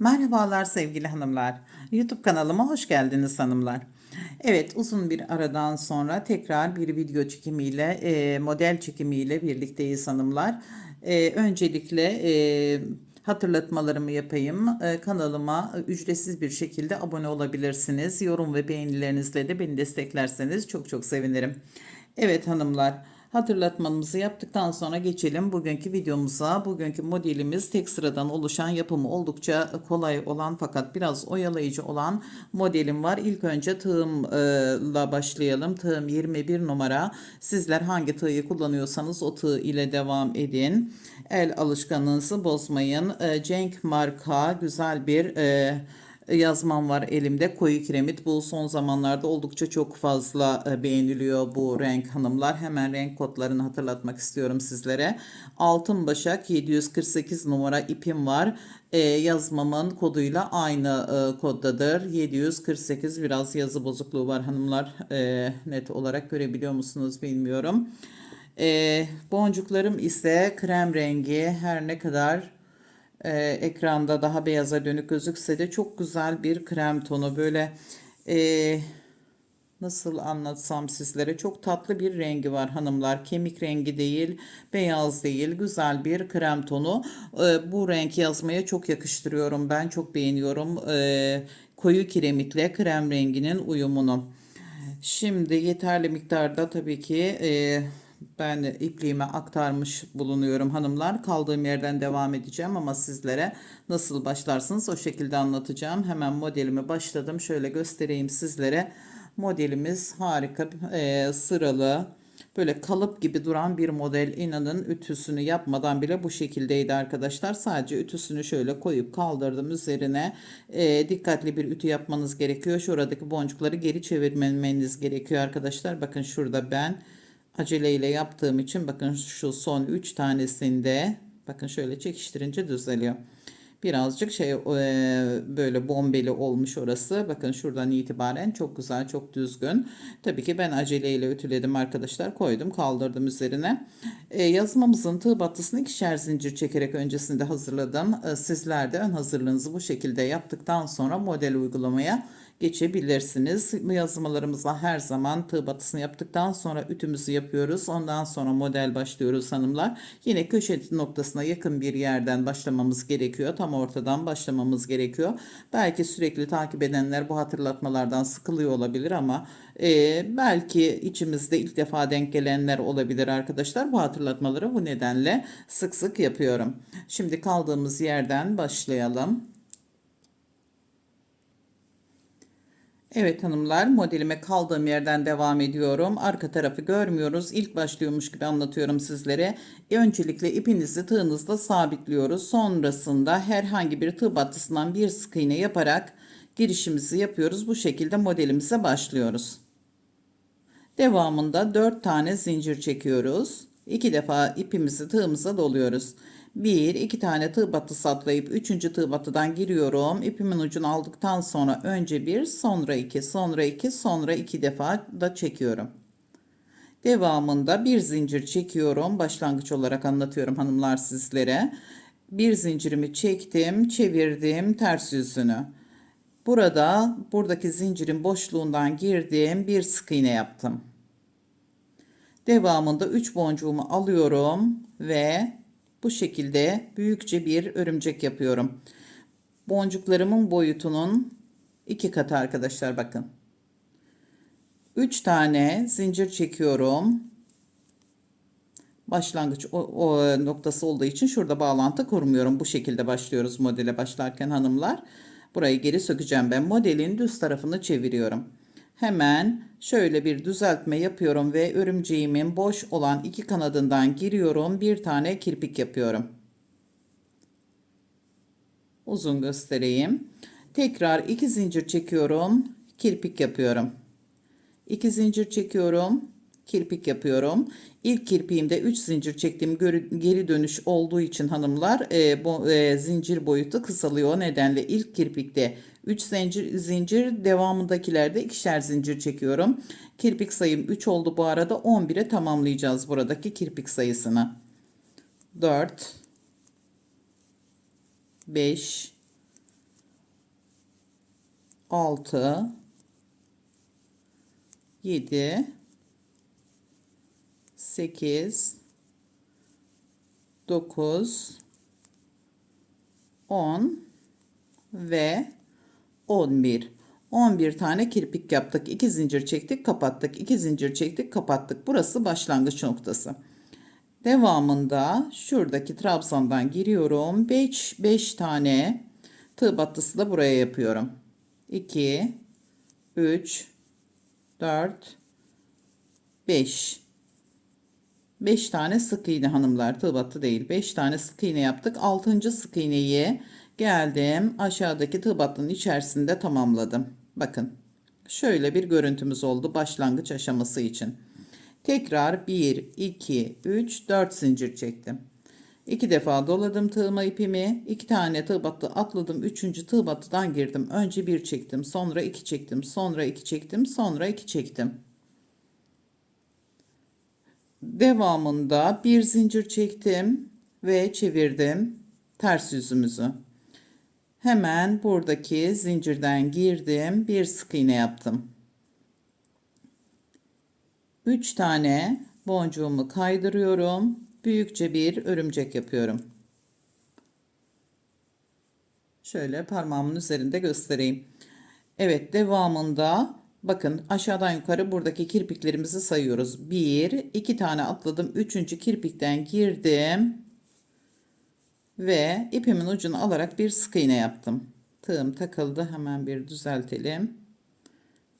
Merhabalar sevgili hanımlar. YouTube kanalıma hoş geldiniz hanımlar. Evet uzun bir aradan sonra tekrar bir video çekimiyle e, model çekimiyle birlikteyiz hanımlar. E, öncelikle e, hatırlatmalarımı yapayım. E, kanalıma ücretsiz bir şekilde abone olabilirsiniz. Yorum ve beğenilerinizle de beni desteklerseniz çok çok sevinirim. Evet hanımlar. Hatırlatmamızı yaptıktan sonra geçelim bugünkü videomuza. Bugünkü modelimiz tek sıradan oluşan yapımı oldukça kolay olan fakat biraz oyalayıcı olan modelim var. İlk önce tığımla başlayalım. Tığım 21 numara. Sizler hangi tığı kullanıyorsanız o tığ ile devam edin. El alışkanlığınızı bozmayın. Ee, Cenk marka güzel bir e, yazmam var elimde. Koyu kiremit. Bu son zamanlarda oldukça çok fazla e, beğeniliyor bu renk hanımlar. Hemen renk kodlarını hatırlatmak istiyorum sizlere. Altın Başak 748 numara ipim var. E, yazmamın koduyla aynı e, koddadır. 748 biraz yazı bozukluğu var hanımlar. E, net olarak görebiliyor musunuz bilmiyorum. E, boncuklarım ise krem rengi her ne kadar e, ekranda daha beyaza dönük gözükse de çok güzel bir krem tonu. Böyle e, nasıl anlatsam sizlere? Çok tatlı bir rengi var hanımlar. Kemik rengi değil beyaz değil. Güzel bir krem tonu. E, bu renk yazmaya çok yakıştırıyorum ben. Çok beğeniyorum e, koyu kiremitle krem renginin uyumunu. Şimdi yeterli miktarda tabii ki e, ben ipliğime aktarmış bulunuyorum hanımlar. Kaldığım yerden devam edeceğim ama sizlere nasıl başlarsınız o şekilde anlatacağım. Hemen modelimi başladım. Şöyle göstereyim sizlere. Modelimiz harika e, sıralı böyle kalıp gibi duran bir model inanın ütüsünü yapmadan bile bu şekildeydi arkadaşlar. Sadece ütüsünü şöyle koyup kaldırdım üzerine e, dikkatli bir ütü yapmanız gerekiyor. Şuradaki boncukları geri çevirmeniz gerekiyor arkadaşlar. Bakın şurada ben aceleyle yaptığım için bakın şu son 3 tanesinde bakın şöyle çekiştirince düzeliyor. Birazcık şey e, böyle bombeli olmuş orası. Bakın şuradan itibaren çok güzel, çok düzgün. Tabii ki ben aceleyle ütüledim arkadaşlar. Koydum, kaldırdım üzerine. E, yazmamızın tığ battısını ikişer zincir çekerek öncesinde hazırladım. E, sizler de ön hazırlığınızı bu şekilde yaptıktan sonra model uygulamaya geçebilirsiniz. Yazmalarımızla her zaman tığ batısını yaptıktan sonra ütümüzü yapıyoruz. Ondan sonra model başlıyoruz hanımlar. Yine köşe noktasına yakın bir yerden başlamamız gerekiyor. Tam ortadan başlamamız gerekiyor. Belki sürekli takip edenler bu hatırlatmalardan sıkılıyor olabilir ama e, belki içimizde ilk defa denk gelenler olabilir arkadaşlar. Bu hatırlatmaları bu nedenle sık sık yapıyorum. Şimdi kaldığımız yerden başlayalım. Evet hanımlar modelime kaldığım yerden devam ediyorum. Arka tarafı görmüyoruz. İlk başlıyormuş gibi anlatıyorum sizlere. E, öncelikle ipinizi tığınızda sabitliyoruz. Sonrasında herhangi bir tığ battısından bir sık iğne yaparak girişimizi yapıyoruz. Bu şekilde modelimize başlıyoruz. Devamında 4 tane zincir çekiyoruz. 2 defa ipimizi tığımıza doluyoruz. 1 2 tane tığ batısı atlayıp 3. tığ batıdan giriyorum. İpimin ucunu aldıktan sonra önce 1 sonra 2 sonra 2 sonra 2 defa da çekiyorum. Devamında bir zincir çekiyorum. Başlangıç olarak anlatıyorum hanımlar sizlere. Bir zincirimi çektim, çevirdim ters yüzünü. Burada buradaki zincirin boşluğundan girdim, bir sık iğne yaptım. Devamında 3 boncuğumu alıyorum ve bu şekilde büyükçe bir örümcek yapıyorum. Boncuklarımın boyutunun iki katı arkadaşlar bakın. 3 tane zincir çekiyorum. Başlangıç o, o noktası olduğu için şurada bağlantı kurmuyorum. Bu şekilde başlıyoruz modele başlarken hanımlar. Burayı geri sökeceğim ben. Modelin düz tarafını çeviriyorum. Hemen şöyle bir düzeltme yapıyorum ve örümceğimin boş olan iki kanadından giriyorum. Bir tane kirpik yapıyorum. Uzun göstereyim. Tekrar iki zincir çekiyorum. Kirpik yapıyorum. İki zincir çekiyorum. Kirpik yapıyorum. İlk kirpiğimde 3 zincir çektiğim geri dönüş olduğu için hanımlar e, bu, e, zincir boyutu kısalıyor. O nedenle ilk kirpikte 3 zincir, zincir devamındakilerde ikişer zincir çekiyorum. Kirpik sayım 3 oldu bu arada 11'e tamamlayacağız buradaki kirpik sayısını. 4 5 6 7 8 9 10 ve 11 11 tane kirpik yaptık 2 zincir çektik kapattık. 2 zincir çektik kapattık. Burası başlangıç noktası. Devamında şuradaki trabzandan giriyorum. 5 5 tane tığ battısı da buraya yapıyorum. 2 3 4 5 5 tane sık iğne hanımlar tığ battı değil. 5 tane sık iğne yaptık. 6. sık iğneyi geldim. Aşağıdaki tığ battının içerisinde tamamladım. Bakın şöyle bir görüntümüz oldu başlangıç aşaması için. Tekrar 1 2 3 4 zincir çektim. 2 defa doladım tığıma ipimi. 2 tane tığ battı atladım. 3. tığ battıdan girdim. Önce 1 çektim sonra 2 çektim sonra 2 çektim sonra 2 çektim devamında bir zincir çektim ve çevirdim ters yüzümüzü. Hemen buradaki zincirden girdim, bir sık iğne yaptım. 3 tane boncuğumu kaydırıyorum. Büyükçe bir örümcek yapıyorum. Şöyle parmağımın üzerinde göstereyim. Evet, devamında Bakın aşağıdan yukarı buradaki kirpiklerimizi sayıyoruz. 1, 2 tane atladım. 3. kirpikten girdim. Ve ipimin ucunu alarak bir sık iğne yaptım. Tığım takıldı. Hemen bir düzeltelim.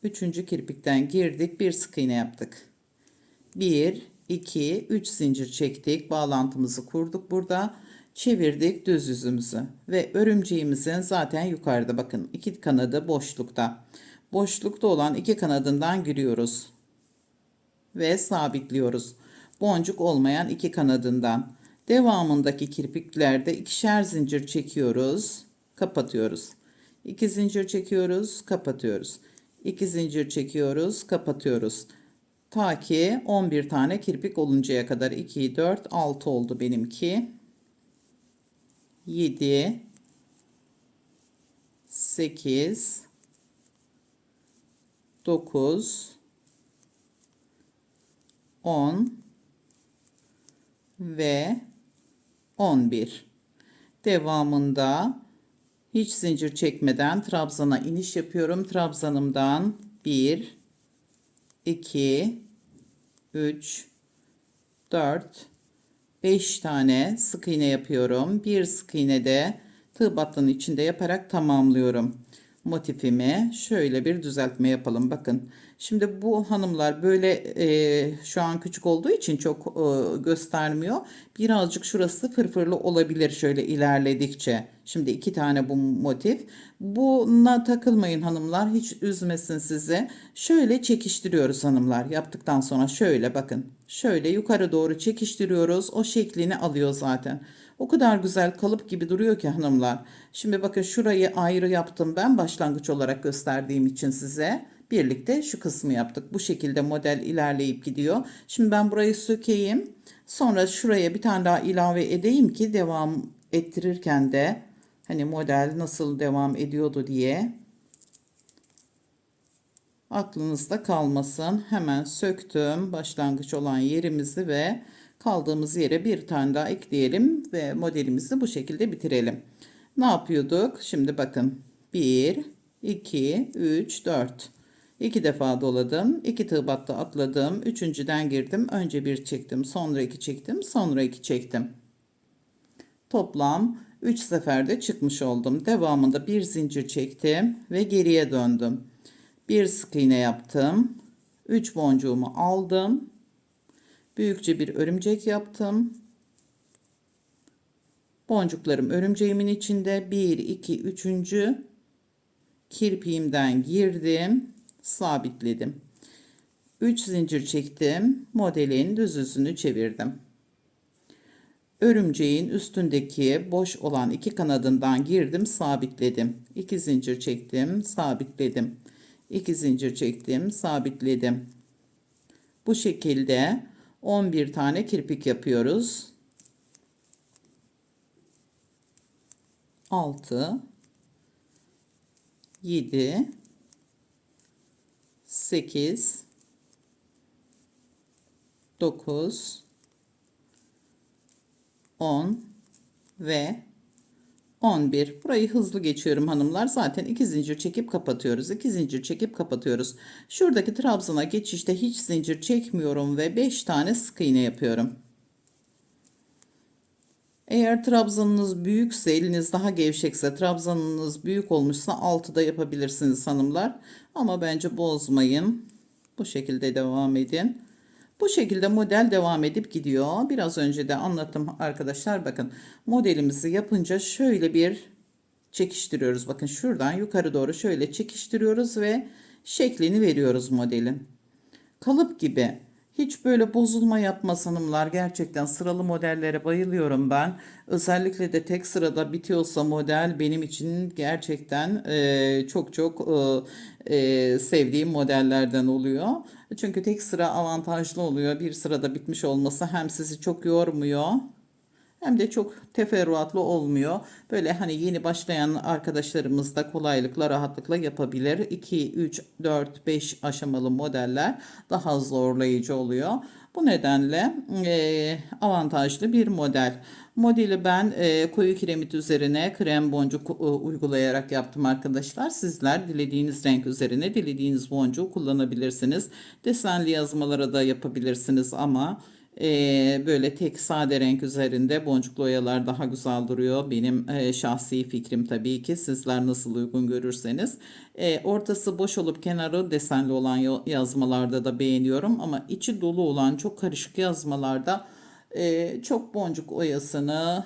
3. kirpikten girdik. Bir sık iğne yaptık. 1, 2, 3 zincir çektik. Bağlantımızı kurduk burada. Çevirdik düz yüzümüzü. Ve örümceğimizin zaten yukarıda bakın iki kanadı boşlukta boşlukta olan iki kanadından giriyoruz ve sabitliyoruz. Boncuk olmayan iki kanadından. Devamındaki kirpiklerde ikişer zincir çekiyoruz, kapatıyoruz. İki zincir çekiyoruz, kapatıyoruz. İki zincir çekiyoruz, kapatıyoruz. Ta ki 11 tane kirpik oluncaya kadar 2, 4, 6 oldu benimki. 7, 8, 9 10 ve 11 devamında hiç zincir çekmeden trabzana iniş yapıyorum. Trabzanımdan 1 2 3 4 5 tane sık iğne yapıyorum. Bir sık iğne de tığ battının içinde yaparak tamamlıyorum motifimi şöyle bir düzeltme yapalım. Bakın şimdi bu hanımlar böyle e, şu an küçük olduğu için çok e, göstermiyor. Birazcık şurası fırfırlı olabilir şöyle ilerledikçe. Şimdi iki tane bu motif. Buna takılmayın hanımlar hiç üzmesin sizi. Şöyle çekiştiriyoruz hanımlar yaptıktan sonra şöyle bakın. Şöyle yukarı doğru çekiştiriyoruz. O şeklini alıyor zaten. O kadar güzel kalıp gibi duruyor ki hanımlar. Şimdi bakın şurayı ayrı yaptım ben başlangıç olarak gösterdiğim için size. Birlikte şu kısmı yaptık. Bu şekilde model ilerleyip gidiyor. Şimdi ben burayı sökeyim. Sonra şuraya bir tane daha ilave edeyim ki devam ettirirken de hani model nasıl devam ediyordu diye aklınızda kalmasın. Hemen söktüm başlangıç olan yerimizi ve kaldığımız yere bir tane daha ekleyelim ve modelimizi bu şekilde bitirelim. Ne yapıyorduk? Şimdi bakın 1, 2, 3, 4. 2 defa doladım. 2 tığ battı atladım. Üçüncüden girdim. Önce bir çektim. Sonra iki çektim. Sonra iki çektim. Toplam 3 seferde çıkmış oldum. Devamında bir zincir çektim ve geriye döndüm. Bir sık iğne yaptım. 3 boncuğumu aldım. Büyükçe bir örümcek yaptım. Boncuklarım örümceğimin içinde 1 2 3. kirpiğimden girdim, sabitledim. 3 zincir çektim. Modelin düz yüzünü çevirdim. Örümceğin üstündeki boş olan iki kanadından girdim, sabitledim. 2 zincir çektim, sabitledim. 2 zincir çektim, sabitledim. Bu şekilde 11 tane kirpik yapıyoruz. 6 7 8 9 10 ve 11. Burayı hızlı geçiyorum hanımlar. Zaten iki zincir çekip kapatıyoruz. İki zincir çekip kapatıyoruz. Şuradaki trabzana geçişte hiç zincir çekmiyorum ve 5 tane sık iğne yapıyorum. Eğer trabzanınız büyükse, eliniz daha gevşekse, trabzanınız büyük olmuşsa 6'da yapabilirsiniz hanımlar. Ama bence bozmayın. Bu şekilde devam edin. Bu şekilde model devam edip gidiyor. Biraz önce de anlattım arkadaşlar. Bakın modelimizi yapınca şöyle bir çekiştiriyoruz. Bakın şuradan yukarı doğru şöyle çekiştiriyoruz ve şeklini veriyoruz modelin. Kalıp gibi. Hiç böyle bozulma yapmaz hanımlar. Gerçekten sıralı modellere bayılıyorum ben. Özellikle de tek sırada bitiyorsa model benim için gerçekten e, çok çok e, e, sevdiğim modellerden oluyor. Çünkü tek sıra avantajlı oluyor. Bir sırada bitmiş olması hem sizi çok yormuyor hem de çok teferruatlı olmuyor. Böyle hani yeni başlayan arkadaşlarımız da kolaylıkla rahatlıkla yapabilir. 2, 3, 4, 5 aşamalı modeller daha zorlayıcı oluyor. Bu nedenle e, avantajlı bir model. Modeli ben e, koyu kiremit üzerine krem boncuk e, uygulayarak yaptım arkadaşlar. Sizler dilediğiniz renk üzerine dilediğiniz boncuğu kullanabilirsiniz. Desenli yazmalara da yapabilirsiniz ama ee, böyle tek sade renk üzerinde boncuklu oyalar daha güzel duruyor. Benim e, şahsi fikrim tabii ki sizler nasıl uygun görürseniz. E, ortası boş olup kenarı desenli olan yazmalarda da beğeniyorum. Ama içi dolu olan çok karışık yazmalarda e, çok boncuk oyasını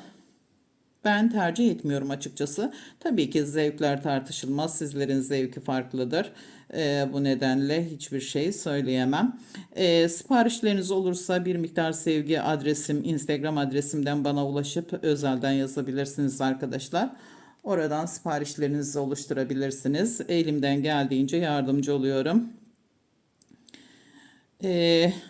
ben tercih etmiyorum açıkçası. Tabii ki zevkler tartışılmaz. Sizlerin zevki farklıdır. E, bu nedenle hiçbir şey söyleyemem. E, siparişleriniz olursa bir miktar sevgi adresim, Instagram adresimden bana ulaşıp özelden yazabilirsiniz arkadaşlar. Oradan siparişlerinizi oluşturabilirsiniz. Elimden geldiğince yardımcı oluyorum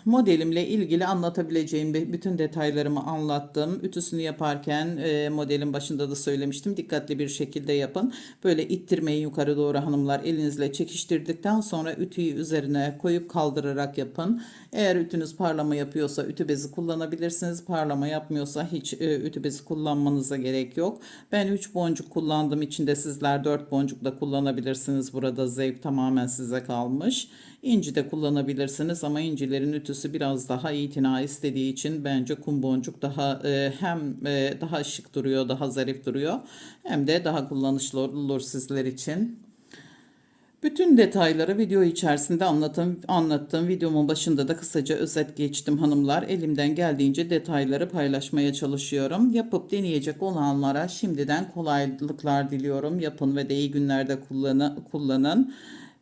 modelimle ilgili anlatabileceğim bütün detaylarımı anlattım. Ütüsünü yaparken modelin başında da söylemiştim. Dikkatli bir şekilde yapın. Böyle ittirmeyi yukarı doğru hanımlar elinizle çekiştirdikten sonra ütüyü üzerine koyup kaldırarak yapın. Eğer ütünüz parlama yapıyorsa ütü bezi kullanabilirsiniz. Parlama yapmıyorsa hiç ütü bezi kullanmanıza gerek yok. Ben 3 boncuk kullandığım için de sizler 4 boncuk da kullanabilirsiniz. Burada zevk tamamen size kalmış. İnci de kullanabilirsiniz ama incilerin ütüsü biraz daha itina istediği için bence kum boncuk daha e, hem e, daha şık duruyor, daha zarif duruyor hem de daha kullanışlı olur sizler için. Bütün detayları video içerisinde anlattım, anlattım. Videomun başında da kısaca özet geçtim hanımlar. Elimden geldiğince detayları paylaşmaya çalışıyorum. Yapıp deneyecek olanlara şimdiden kolaylıklar diliyorum. Yapın ve de iyi günlerde kullanın. kullanın.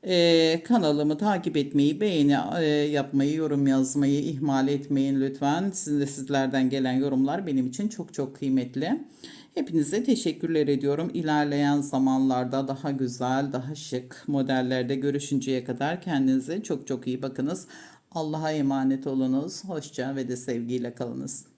Ee, kanalımı takip etmeyi, beğeni e, yapmayı, yorum yazmayı ihmal etmeyin lütfen. Sizin de sizlerden gelen yorumlar benim için çok çok kıymetli. Hepinize teşekkürler ediyorum. İlerleyen zamanlarda daha güzel, daha şık modellerde görüşünceye kadar kendinize çok çok iyi bakınız. Allah'a emanet olunuz. Hoşça ve de sevgiyle kalınız.